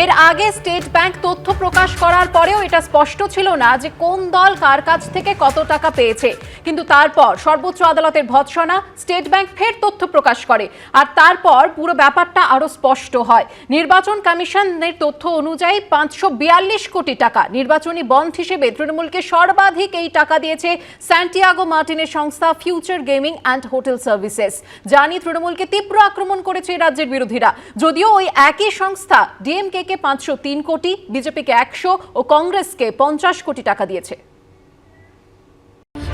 এর আগে state bank তথ্য প্রকাশ করার পরেও এটা স্পষ্ট ছিল না যে কোন দল কার কাছ থেকে কত টাকা পেয়েছে। কিন্তু তারপর সর্বোচ্চ আদালতের ভৎসনা, স্টেট ব্যাংক ফের তথ্য প্রকাশ করে। আর তারপর পুরো ব্যাপারটা আরও স্পষ্ট হয়। নির্বাচন কমিশনের তথ্য অনুযায়ী পাঁচশো বিয়াল্লিশ কোটি টাকা নির্বাচনী বন্ড হিসেবে তৃণমূলকে সর্বাধিক এই টাকা দিয়েছে স্যান্টিয়াগো মার্টিনের সংস্থা future gaming and hotel services জানি তৃণমূলকে তীব্র আক্রমণ করেছে রাজ্যের বিরোধীরা। যদিও ওই একই সংস্থা ডিএমকে কে পাঁচশো তিন কোটি, বিজেপিকে একশো ও কংগ্রেসকে পঞ্চাশ কোটি টাকা দিয়েছে।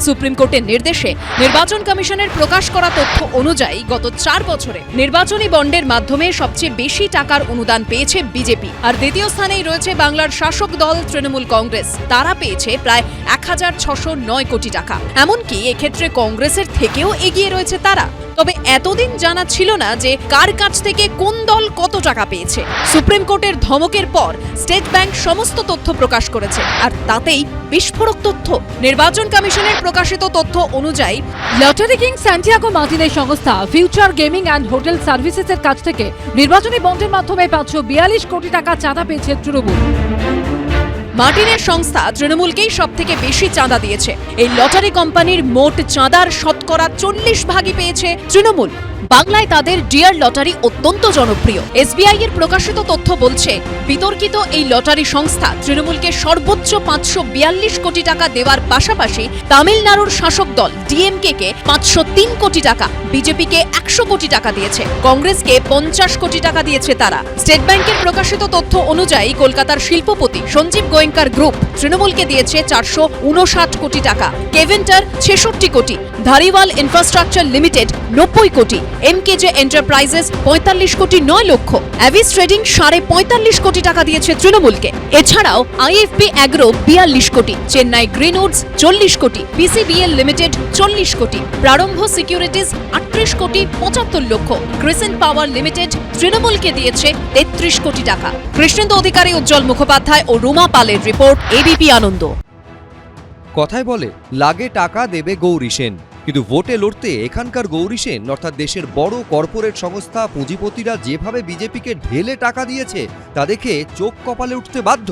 সুপ্রিম কোর্টের নির্দেশে নির্বাচন কমিশনের প্রকাশ করা তথ্য অনুযায়ী গত চার বছরে নির্বাচনী বন্ডের মাধ্যমে সবচেয়ে বেশি টাকার অনুদান পেয়েছে বিজেপি। আর দ্বিতীয় স্থানেই রয়েছে বাংলার শাসক দল তৃণমূল কংগ্রেস। তারা পেয়েছে প্রায় এক হাজার ছশো নয় কোটি টাকা। এমনকি এক্ষেত্রে কংগ্রেসের থেকেও এগিয়ে রয়েছে তারা। তবে এতদিন জানা ছিল না যে কার কাছ থেকে কোন দল কত টাকা পেয়েছে। সুপ্রিম কোর্টের ধমকের পর স্টেট ব্যাংক সমস্ত তথ্য প্রকাশ করেছে। আর তাতেই বিস্ফোরক তথ্য। নির্বাচন কমিশনের প্রকাশিত তথ্য অনুযায়ী, লটারি কিং স্যান্টিয়াগো মার্টিনের সংস্থা ফিউচার গেমিং অ্যান্ড হোটেল সার্ভিসেসের কাছ থেকে নির্বাচনী বন্ডের মাধ্যমে পাঁচশো বিয়াল্লিশ কোটি টাকা চাঁদা পেয়েছে তৃণমূল। মার্টিনের সংস্থা তৃণমূলকেই সব থেকে বেশি চাঁদা দিয়েছে। এই লটারি কোম্পানির মোট চাঁদার শতকরা চল্লিশ ভাগই পেয়েছে তৃণমূল। বাংলায় তাদের ডিয়ার লটারি অত্যন্ত জনপ্রিয়। এসবিআই এর প্রকাশিত তথ্য বলছে, বিতর্কিত এই লটারি সংস্থা তৃণমূলকে সর্বোচ্চ পাঁচশো বিয়াল্লিশ কোটি টাকা দেওয়ার পাশাপাশি তামিলনাড়ুর শাসক দল ডিএমকে কে পাঁচশো তিন কোটি টাকা, বিজেপিকে একশো কোটি টাকা দিয়েছে। কংগ্রেসকে পঞ্চাশ কোটি টাকা দিয়েছে তারা। স্টেট ব্যাংকের প্রকাশিত তথ্য অনুযায়ী কলকাতার শিল্পপতি সঞ্জীব গোয়েঙ্কার গ্রুপ তৃণমূলকে দিয়েছে চারশো উনষাট কোটি টাকা। কেভেন্টার ছেষট্টি কোটি। ধারিওয়াল ইনফ্রাস্ট্রাকচার লিমিটেড নব্বই কোটি। এমকেজে এন্টারপ্রাইজেস পঁয়তাল্লিশ কোটি নয় লক্ষ। অ্যাভিস ট্রেডিং সাড়ে পঁয়তাল্লিশ কোটি টাকা দিয়েছে তৃণমূলকে। এছাড়াও আইএফপি অ্যাগ্রো বিয়াল্লিশ কোটি, চেন্নাই গ্রিনউডস চল্লিশ কোটি পিসিবিএল লিমিটেড চল্লিশ কোটি, প্রারম্ভ সিকিউরিটিজ আটত্রিশ কোটি পঁচাত্তর লক্ষ। ক্রিসেন্ট পাওয়ার লিমিটেড তৃণমূলকে দিয়েছে তেত্রিশ কোটি টাকা। কৃষ্ণেন্দু অধিকারী উজ্জ্বল মুখোপাধ্যায় ও রুমা পালের রিপোর্ট এবিপি আনন্দ। কথায় বলে, লাগে টাকা দেবে গৌরী সেন। কিন্তু ভোটে লড়তে এখানকার গৌরী সেন, অর্থাৎ দেশের বড় কর্পোরেট সংস্থা পুঁজিপতিরা যেভাবে বিজেপিকে ঢেলে টাকা দিয়েছে, তা দেখে চোখ কপালে উঠতে বাধ্য।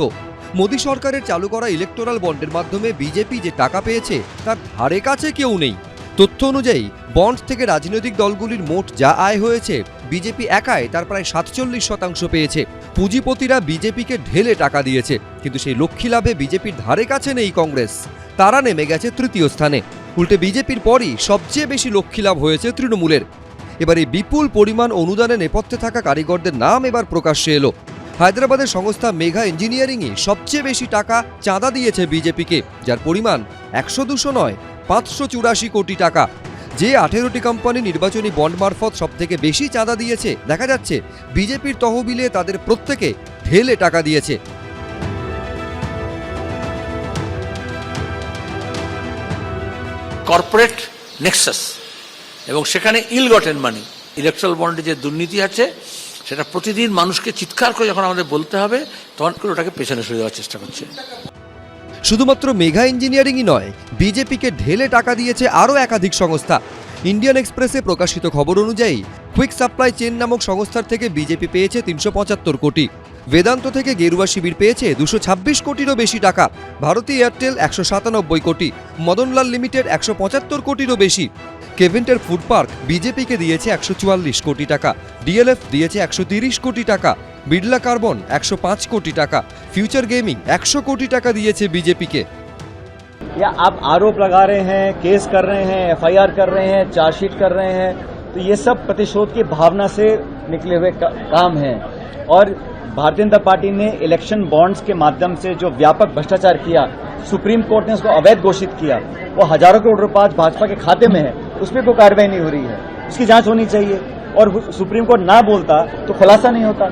মোদী সরকারের চালু করা ইলেকটোরাল বন্ডের মাধ্যমে বিজেপি যে টাকা পেয়েছে, তার ধারে কাছে কেউ নেই। তথ্য অনুযায়ী বন্ড থেকে রাজনৈতিক দলগুলির মোট যা আয় হয়েছে, বিজেপি একাই তার প্রায় সাতচল্লিশ শতাংশ পেয়েছে। পুঁজিপতিরা বিজেপিকে ঢেলে টাকা দিয়েছে, কিন্তু সেই লক্ষ্মী লাভে বিজেপির ধারে কাছে নেই কংগ্রেস। তারা নেমে গেছে তৃতীয় স্থানে। উল্টে বিজেপির পরই সবচেয়ে বেশি লক্ষ্মী লাভ হয়েছে তৃণমূলের। এবার এই বিপুল পরিমাণ অনুদানে নেপথ্যে থাকা কারিগরদের নাম এবার প্রকাশ্যে এলো। হায়দ্রাবাদের সংস্থা মেঘা ইঞ্জিনিয়ারিংয়ে সবচেয়ে বেশি টাকা চাঁদা দিয়েছে বিজেপিকে, যার পরিমাণ একশো দুশো নয়, পাঁচশো চুরাশি কোটি টাকা। যে আঠেরোটি কোম্পানি নির্বাচনী বন্ড মারফত সব থেকে বেশি চাঁদা দিয়েছে, দেখা যাচ্ছে বিজেপির তহবিলে তাদের প্রত্যেকে ঢেলে টাকা দিয়েছে। কর্পোরেট নেক্সাস এবং সেখানে ইল গটেন মানি ইলেকট্রাল বন্ডে যে দুর্নীতি আছে, সেটা প্রতিদিন মানুষকে চিৎকার করে যখন আমাদের বলতে হবে, তখন করে ওটাকে পেছনে সরে যাওয়ার চেষ্টা করছে। শুধুমাত্র মেঘা ইঞ্জিনিয়ারিংই নয়, বিজেপিকে ঢেলে টাকা দিয়েছে আরও একাধিক সংস্থা। ইন্ডিয়ান এক্সপ্রেসে প্রকাশিত খবর অনুযায়ী, কুইক সাপ্লাই চেন নামক সংস্থার থেকে বিজেপি পেয়েছে তিনশো পঁচাত্তর কোটি। বেদান্ত থেকে গেরুয়া শিবির পেয়েছে দুশো ছাব্বিশ কোটিরও বেশি টাকা ভারতী এয়ারটেল একশো সাতানব্বই কোটি মদনলাল লিমিটেড একশো পঁচাত্তর কোটিরও বেশি কেভেন্টের ফুড পার্ক বিজেপিকে দিয়েছে একশো চুয়াল্লিশ কোটি টাকা ডিএলএফ দিয়েছে একশো তিরিশ কোটি টাকা বিড়লা কার্বন একশো পাঁচ কোটি টাকা ফিউচার গেমিং একশো কোটি টাকা দিয়েছে বিজেপিকে या आप आरोप लगा रहे हैं केस कर रहे हैं एफआईआर कर रहे हैं चार्जशीट कर रहे हैं तो ये सब प्रतिशोध की भावना से निकले हुए का, काम हैं और भारतीय जनता पार्टी ने इलेक्शन बॉन्ड्स के माध्यम से जो व्यापक भ्रष्टाचार किया सुप्रीम कोर्ट ने उसको अवैध घोषित किया वो हजारों करोड़ रुपए आज भाजपा के खाते में है उस पर कोई कार्रवाई नहीं हो रही है उसकी जांच होनी चाहिए और सुप्रीम कोर्ट ना बोलता तो खुलासा नहीं होता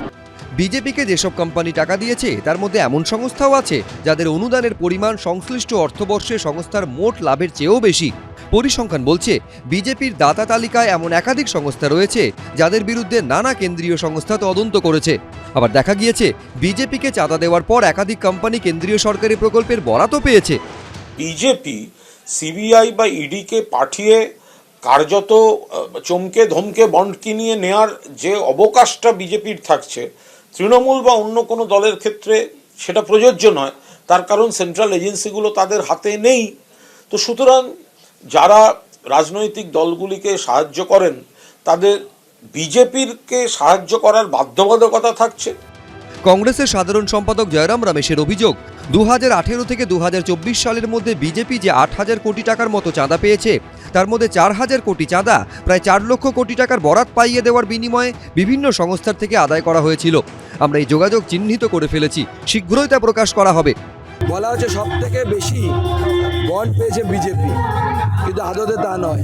বিজেপিকে যেসব কোম্পানি টাকা দিয়েছে তার মধ্যে এমন সংস্থাও আছে যাদের অনুদানের পরিমাণ সংশ্লিষ্ট অর্থবর্ষে সংস্থার মোট লাভের চেয়েও বেশি পরিসংখ্যান বলছে বিজেপির দাতা তালিকায় এমন একাধিক সংস্থা রয়েছে যাদের বিরুদ্ধে নানা কেন্দ্রীয় সংস্থা তদন্ত করেছে আবার দেখা গিয়েছে, বিজেপিকে চাঁদা দেওয়ার পর একাধিক কোম্পানি কেন্দ্রীয় সরকারি প্রকল্পের বরাতও পেয়েছে। বিজেপি সিবিআই বা ইডিকে পাঠিয়ে কার্যত চমকে ধমকে বন্ড কিনিয়ে নেয়ার যে অবকাশটা বিজেপির থাকছে, তৃণমূল বা অন্য কোনো দলের ক্ষেত্রে সেটা প্রযোজ্য নয়। তার কারণ সেন্ট্রাল এজেন্সিগুলো তাদের হাতে নেই। তো সুতরাং যারা রাজনৈতিক দলগুলিকে সাহায্য করেন, তাদের বিজেপিরকে সাহায্য করার বাধ্যবাধকতা থাকছে। কংগ্রেসের সাধারণ সম্পাদক জয়রাম রমেশের অভিযোগ দু হাজার আঠেরো থেকে দু হাজার চব্বিশ সালের মধ্যে বিজেপি যে আট হাজার কোটি টাকার মতো চাঁদা পেয়েছে তার মধ্যে চার হাজার কোটি চাঁদা প্রায় চার লক্ষ কোটি টাকার বরাত পাইয়ে দেওয়ার বিনিময়ে বিভিন্ন সংস্থার থেকে আদায় করা হয়েছিল। আমরা এই যোগাযোগ চিহ্নিত করে ফেলেছি। শীঘ্রই তা প্রকাশ করা হবে। বলা হচ্ছে সব থেকে বেশি বন্ড পেয়েছে বিজেপি। কিন্তু আদতে তা নয়।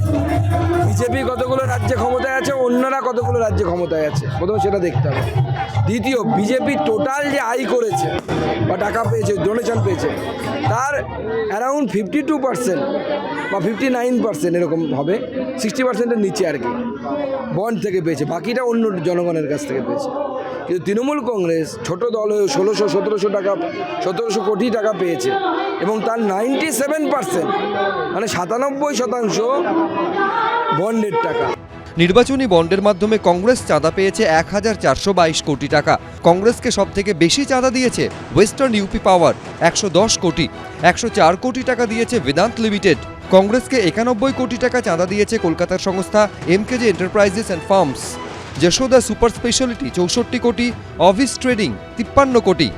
বিজেপি কতগুলো রাজ্যে ক্ষমতায় আছে, অন্যরা কতগুলো রাজ্যে ক্ষমতায় আছে? প্রথম সেটা দেখতে হবে। দ্বিতীয়, বিজেপি টোটাল যে আয় করেছে বা টাকা পেয়েছে ডোনেশন পেয়েছে, তার অ্যারাউন্ড ফিফটি টু পার্সেন্ট বা ফিফটি নাইন পার্সেন্ট এরকম হবে সিক্সটি পার্সেন্টের নিচে আর কি। বন্ড থেকে পেয়েছে, বাকিটা অন্য জনগণের কাছ থেকে পেয়েছে। কিন্তু তৃণমূল কংগ্রেস ছোট দল হয়ে ষোলোশো, সতেরোশো টাকা, সতেরোশো কোটি টাকা পেয়েছে এবং তার নাইনটি সেভেন পার্সেন্ট মানে সাতানব্বই শতাংশ বন্ডের টাকা। নির্বাচনী বন্ডের মাধ্যমে কংগ্রেস চাঁদা পেয়েছে এক হাজার চারশো বাইশ কোটি টাকা। কংগ্রেসকে সব থেকে বেশি চাঁদা দিয়েছে ওয়েস্টার্ন ইউপি পাওয়ার একশো দশ কোটি, একশো চার কোটি টাকা দিয়েছে বেদান্ত লিমিটেড। কংগ্রেসকে একানব্বই কোটি টাকা চাঁদা দিয়েছে কলকাতার সংস্থা M K J enterprises and firms. Yashoda super speciality চৌষট্টি কোটি অফিস ট্রেডিং তিপ্পান্ন কোটি,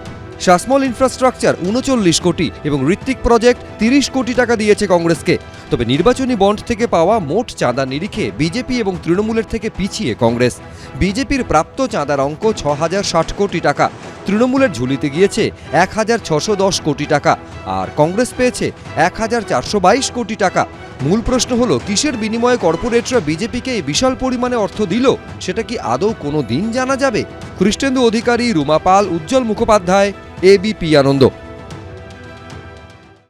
শাসমল ইনফ্রাস্ট্রাকচার উনচল্লিশ কোটি এবং ঋত্বিক প্রজেক্ট তিরিশ কোটি টাকা দিয়েছে কংগ্রেসকে। তবে নির্বাচনী বন্ড থেকে পাওয়া মোট চাঁদা নিরিখে বিজেপি এবং তৃণমূলের থেকে পিছিয়ে কংগ্রেস। বিজেপির প্রাপ্ত চাঁদার অঙ্ক ছ হাজার ষাট কোটি টাকা, তৃণমূলের ঝুলিতে গিয়েছে এক হাজার ছশো দশ কোটি টাকা আর কংগ্রেস পেয়েছে এক হাজার চারশো বাইশ কোটি টাকা। মূল প্রশ্ন হলো, কিসের বিনিময়ে কর্পোরেটরা বিজেপিকে এই বিশাল পরিমাণে অর্থ দিল, সেটা কি আদৌ কোনো দিন জানা যাবে? কৃষ্ণেন্দু অধিকারী, রুমা পাল, উজ্জ্বল মুখোপাধ্যায় এবিপি আনন্দ।